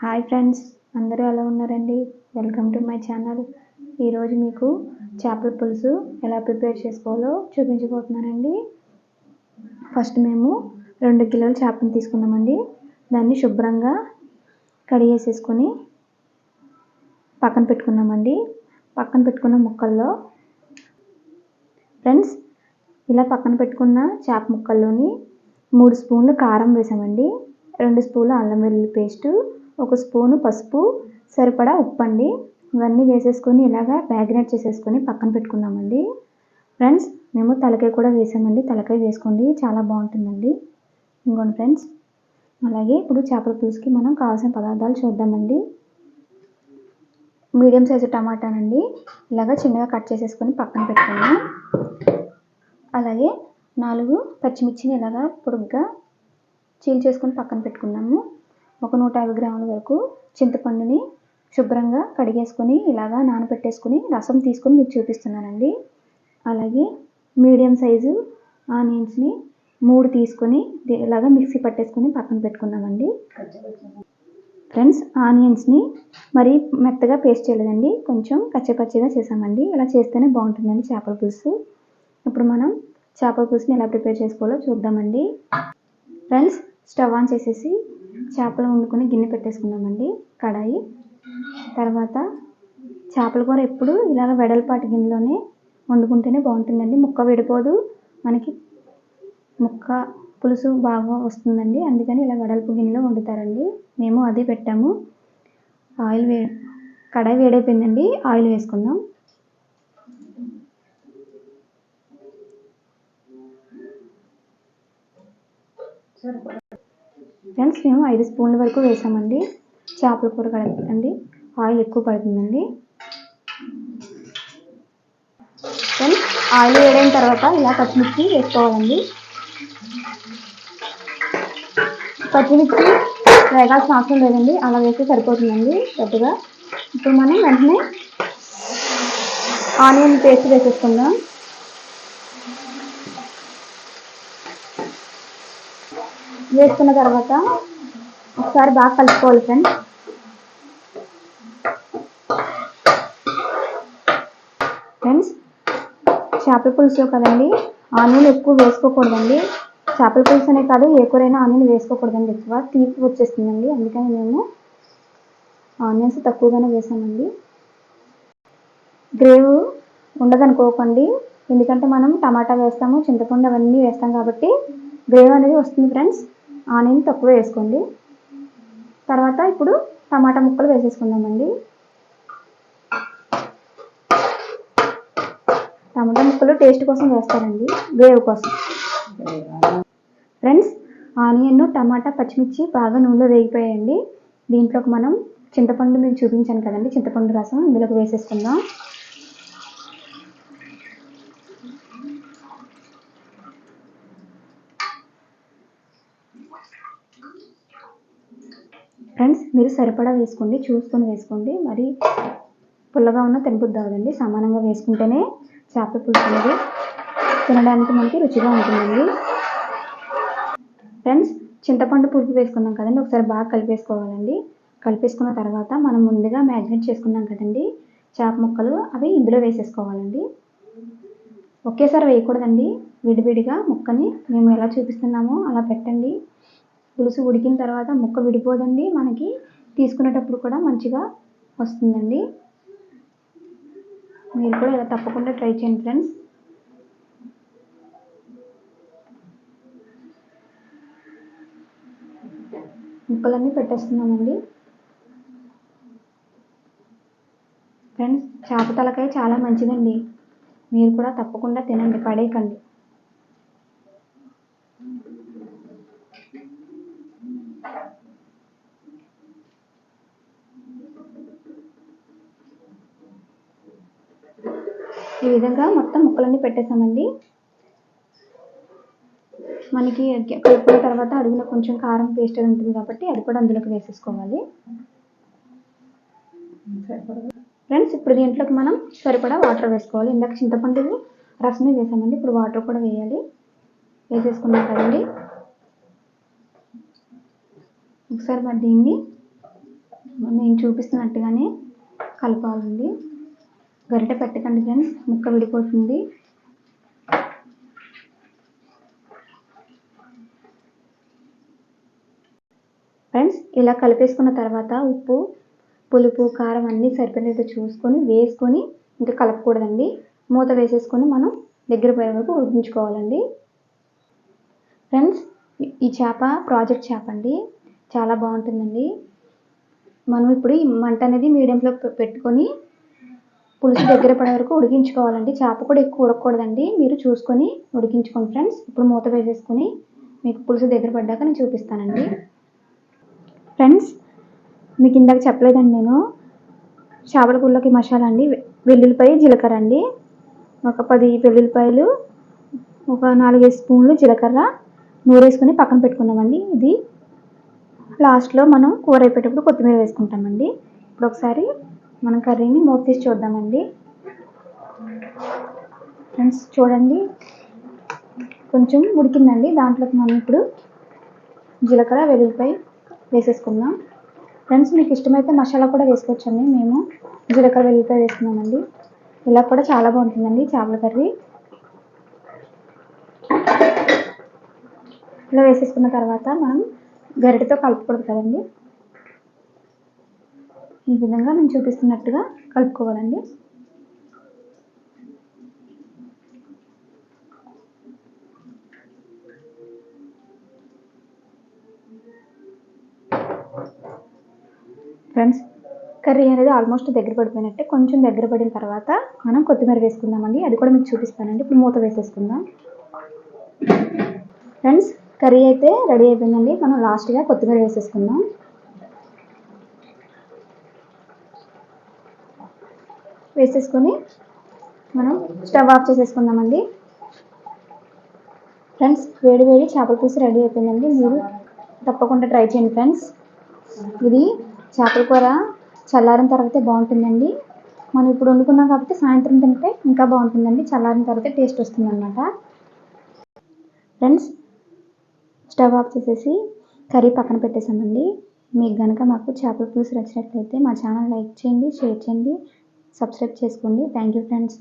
Hi friends అందరూ ఎలా ఉన్నారండి? Welcome to my channel. ఈరోజు మీకు చేపల పులుసు ఎలా ప్రిపేర్ చేసుకోవాలో చూపించబోతున్నానండి. ఫస్ట్ మేము రెండు కిలోల చేపను తీసుకున్నామండి దాన్ని శుభ్రంగా కడిగేసేసుకొని పక్కన పెట్టుకున్నామండి. పక్కన పెట్టుకున్న ముక్కల్లో ఫ్రెండ్స్ ఇలా పక్కన పెట్టుకున్న చేప ముక్కల్లోని మూడు స్పూన్లు కారం వేసామండి. రెండు స్పూన్లు అల్లం వెల్లుల్లి పేస్టు ఒక స్పూను పసుపు సరిపడా ఉప్పు అండి ఇవన్నీ వేసేసుకొని ఇలాగా మ్యాగ్నేట్ చేసేసుకొని పక్కన పెట్టుకున్నామండి. ఫ్రెండ్స్ మేము తలకాయ కూడా వేసామండి. తలకాయ వేసుకోండి. చాలా బాగుంటుందండి. ఇంకోండి ఫ్రెండ్స్. అలాగే ఇప్పుడు చేపల పులుసుకి మనం కావాల్సిన పదార్థాలు చూద్దామండి. మీడియం సైజు టమాటానండి. ఇలాగ చిన్నగా కట్ చేసేసుకొని పక్కన పెట్టుకున్నాం అలాగే నాలుగు పచ్చిమిర్చిని ఇలాగా పొడుగ్గా చీల్ చేసుకొని పక్కన పెట్టుకున్నాము ఒక నూట యాభై గ్రాముల వరకు చింతపండుని శుభ్రంగా కడిగేసుకొని ఇలాగా నానబెట్టేసుకొని రసం తీసుకొని మీకు చూపిస్తున్నానండి. అలాగే మీడియం సైజు ఆనియన్స్ని మూడు తీసుకొని ఇలాగా మిక్సీ పట్టేసుకొని పక్కన పెట్టుకున్నామండి. ఫ్రెండ్స్ ఆనియన్స్ని మరీ మెత్తగా పేస్ట్ చేయలేదండి. కొంచెం కచ్చపచ్చిగా చేసామండి. ఇలా చేస్తేనే బాగుంటుందండి చేపల పులుసు. ఇప్పుడు మనం చేపల పులుసుని ఎలా ప్రిపేర్ చేసుకోవాలో చూద్దామండి. ఫ్రెండ్స్ స్టవ్ ఆన్ చేసేసి చేపలు వండుకొని గిన్నె పెట్టేసుకున్నామండి కడాయి. తర్వాత చేపల కూర ఎప్పుడు ఇలాగ వెడల్పాటి గిన్నెలోనే వండుకుంటేనే బాగుంటుందండి. ముక్క విడిపోదు మనకి ముక్క పులుసు బాగా వస్తుందండి. అందుకని ఇలా వెడల్పు గిన్నెలో వండుతారండి. మేము అదే పెట్టాము. ఆయిల్ వే కడాయి వేడైపోయిందండి. ఆయిల్ వేసుకుందాం. ఫ్రెండ్స్ మేము ఐదు స్పూన్ల వరకు వేసామండి. చేపల కూర కడగండి ఆయిల్ ఎక్కువ పడుతుందండి. ఫ్రెండ్స్ ఆయిల్ వేడైన తర్వాత ఇలా పచ్చిమిర్చి వేసుకోవాలండి. పచ్చిమిర్చి వేగాల్సిన అవసరం లేదండి. అలా వేస్తే సరిపోతుందండి పెద్దగా. ఇప్పుడు మనం వెంటనే ఆనియన్ పేస్ట్ వేసేసుకుందాం. వేసుకున్న తర్వాత ఒకసారి బాగా కలుపుకోవాలి ఫ్రెండ్స్. ఫ్రెండ్స్ చేపల పులుసు కదండి ఆనియన్ ఎక్కువ వేసుకోకూడదండి. చేపల పులుసు అనే కాదు ఏ కూరైనా ఆనియన్ వేసుకోకూడదండి ఎక్కువ. తీపి వచ్చేస్తుందండి అందుకని మేము ఆనియన్స్ తక్కువగానే వేసామండి. గ్రేవ్ ఉండదనుకోకండి ఎందుకంటే మనం టమాటా వేస్తాము చింతపండు అవన్నీ వేస్తాం కాబట్టి గ్రేవ్ అనేది వస్తుంది ఫ్రెండ్స్. ఆనియన్ తక్కువ వేసుకోండి. తర్వాత ఇప్పుడు టమాటా ముక్కలు వేసేసుకుందామండి. టమాటా ముక్కలు టేస్ట్ కోసం వేస్తారండి గ్రేవ్ కోసం. ఫ్రెండ్స్ ఆనియన్ టమాటా పచ్చిమిర్చి బాగా నూనెలో వేగిపోయాయండి. దీంట్లోకి మనం చింతపండు మీకు చూపించాను కదండి చింతపండు రసం ఇందులోకి వేసేసుకుందాం. ఫ్రెండ్స్ మీరు సరిపడా వేసుకోండి చూసుకొని వేసుకోండి. మరి పుల్లగా ఉన్న తినబుద్ది అవ్వండి సమానంగా వేసుకుంటేనే చేప పులుసు అనేది తినడానికి మనకి రుచిగా ఉంటుందండి. ఫ్రెండ్స్ చింతపండు పులుపు వేసుకున్నాం కదండి ఒకసారి బాగా కలిపేసుకోవాలండి. కలిపేసుకున్న తర్వాత మనం ముందుగా మ్యాగ్నేట్ చేసుకున్నాం కదండి చేప ముక్కలు అవి ఇందులో వేసేసుకోవాలండి. ఒకేసారి వేయకూడదండి విడివిడిగా ముక్కని మేము ఎలా చూపిస్తున్నామో అలా పెట్టండి. పులుసు ఉడికిన తర్వాత ముక్క విడిపోదండి. మనకి తీసుకునేటప్పుడు కూడా మంచిగా వస్తుందండి. మీరు కూడా ఇలా తప్పకుండా ట్రై చేయండి ఫ్రెండ్స్. ముక్కలన్నీ పెట్టేస్తున్నామండి. ఫ్రెండ్స్ చేప తలకాయ చాలా మంచిదండి. మీరు కూడా తప్పకుండా తినండి పడేయకండి. ఈ విధంగా మొత్తం ముక్కలన్నీ పెట్టేసామండి మనకి కలుపుకున్న తర్వాత అడుగున కొంచెం కారం పేస్ట్ అది ఉంటుంది కాబట్టి అది కూడా అందులోకి వేసేసుకోవాలి. ఫ్రెండ్స్ ఇప్పుడు దీంట్లోకి మనం సరిపడా వాటర్ వేసుకోవాలి. ఇందాక చింతపండు రసమే వేసామండి. ఇప్పుడు వాటర్ కూడా వేయాలి. వేసేసుకున్నాం కదండి. ఒకసారి మరి దీన్ని నేను చూపిస్తున్నట్టుగానే కలపాలండి. గరిటె పెట్టకండి ఫ్రెండ్స్ ముక్క విడిపోతుంది. ఫ్రెండ్స్ ఇలా కలిపేసుకున్న తర్వాత ఉప్పు పులుపు కారం అన్నీ సరిపడినట్టు చూసుకొని వేసుకొని ఇంకా కలపకూడదండి. మూత వేసేసుకొని మనం దగ్గర పోయే వరకు ఉడికించుకోవాలండి. ఫ్రెండ్స్ ఈ- చేప ప్రాజెక్ట్ చేప అండి. చాలా బాగుంటుందండి. మనం ఇప్పుడు ఈ మంట అనేది మీడియంలో పెట్టుకొని పులుసు దగ్గర పడే వరకు ఉడికించుకోవాలండి. చేప కూడా ఎక్కువ ఉడకకూడదండి. మీరు చూసుకొని ఉడికించుకోండి ఫ్రెండ్స్. ఇప్పుడు మూత వేసేసుకొని మీకు పులుసు దగ్గర పడ్డాక నేను చూపిస్తానండి. ఫ్రెండ్స్ మీకు ఇందాక చెప్పలేదండి నేను. చేపల కూరలోకి మసాలా అండి. వె- వెల్లుల్లిపాయ జీలకర్ర అండి. ఒక పది వెల్లుల్లిపాయలు ఒక నాలుగైదు స్పూన్లు జీలకర్ర. నూరేసుకొని పక్కన పెట్టుకున్నామండి ఇది. లాస్ట్లో మనం కూర అయిపోయేటప్పుడు కొత్తిమీర వేసుకుంటామండి. ఇప్పుడు ఒకసారి మనం కర్రీని మూత తీసి చూద్దామండి. ఫ్రెండ్స్ చూడండి. కొంచెం ఉడికిందండి. దాంట్లోకి మనం ఇప్పుడు జీలకర్ర వెల్లుల్లిపాయ వేసేసుకుందాం. ఫ్రెండ్స్ మీకు ఇష్టమైతే మసాలా కూడా వేసుకోవచ్చండి. మేము జీలకర్ర వెల్లుల్లిపాయ వేసుకున్నామండి. ఇలా కూడా చాలా బాగుంటుందండి చేపల కర్రీ. ఇలా వేసేసుకున్న తర్వాత మనం గరిటతో కలుపుకూడదు కదండి. ఈ విధంగా నేను చూపిస్తున్నట్టుగా కలుపుకోవాలండి. ఫ్రెండ్స్ కర్రీ అనేది ఆల్మోస్ట్ దగ్గర పడిపోయినట్టే కొంచెం దగ్గర పడిన తర్వాత మనం కొత్తిమీర వేసుకుందామండి. అది కూడా మీకు చూపిస్తానండి. ఇప్పుడు మూత వేసేసుకుందాం. ఫ్రెండ్స్ కర్రీ అయితే రెడీ అయిపోయిందండి. మనం లాస్ట్గా కొత్తిమీర వేసేసుకుందాం. వేసేసుకొని మనం స్టవ్ ఆఫ్ చేసేసుకుందామండి. ఫ్రెండ్స్ వేడి వేడి చేపల పులుసు రెడీ అయిపోయిందండి. మీరు తప్పకుండా ట్రై చేయండి ఫ్రెండ్స్. ఇది చేపల కూర చల్లారిన తర్వాతే బాగుంటుందండి. మనం ఇప్పుడు వండుకున్నాం కాబట్టి సాయంత్రం తింటే ఇంకా బాగుంటుందండి. చల్లారిన తర్వాత టేస్ట్ వస్తుందన్నమాట. ఫ్రెండ్స్ స్టవ్ ఆఫ్ చేసేసి కర్రీ పక్కన పెట్టేసామండి మీకు కనుక మాకు చేపల పులుసు నచ్చినట్లయితే మా ఛానల్ లైక్ చేయండి షేర్ చేయండి. సబ్స్క్రైబ్ చేసుకోండి. Thank you friends.